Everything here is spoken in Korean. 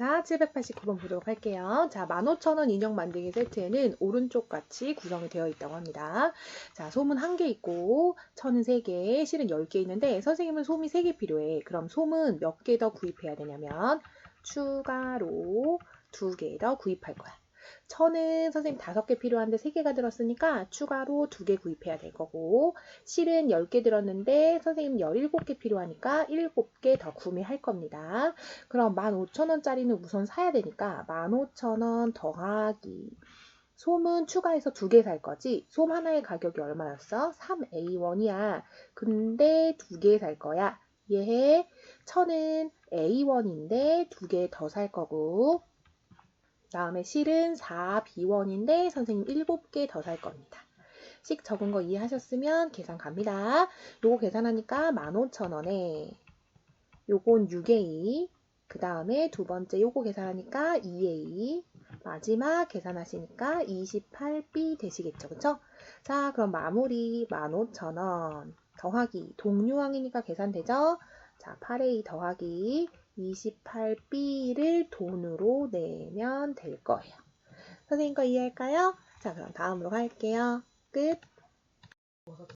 자, 789번 보도록 할게요. 자, 15,000원 인형 만들기 세트에는 오른쪽 같이 구성이 되어 있다고 합니다. 자, 솜은 1개 있고, 천은 3개, 실은 10개 있는데, 선생님은 솜이 3개 필요해. 그럼 솜은 몇 개 더 구입해야 되냐면, 추가로 2개 더 구입할 거야. 천은 선생님 5개 필요한데 3개가 들었으니까 추가로 2개 구입해야 될 거고, 실은 10개 들었는데 선생님 17개 필요하니까 7개 더 구매할 겁니다. 그럼 15,000원짜리는 우선 사야 되니까 15,000원 더하기 솜은 추가해서 두 개 살 거지. 솜 하나의 가격이 얼마였어? 3A1이야. 근데 두 개 살 거야. 이해해? 천은 A1인데 두 개 더 살 거고 다음에 실은 4B1인데 선생님 7개 더 살 겁니다. 식 적은 거 이해하셨으면 계산 갑니다. 요거 계산하니까 15,000원에 요건 6A 그 다음에 두 번째 요거 계산하니까 2A 마지막 계산하시니까 28B 되시겠죠 그쵸? 자 그럼 마무리 15,000원 더하기 동류항이니까 계산되죠? 자 8A 더하기 28B를 돈으로 내면 될 거예요. 선생님 거 이해할까요? 자 그럼 다음으로 갈게요. 끝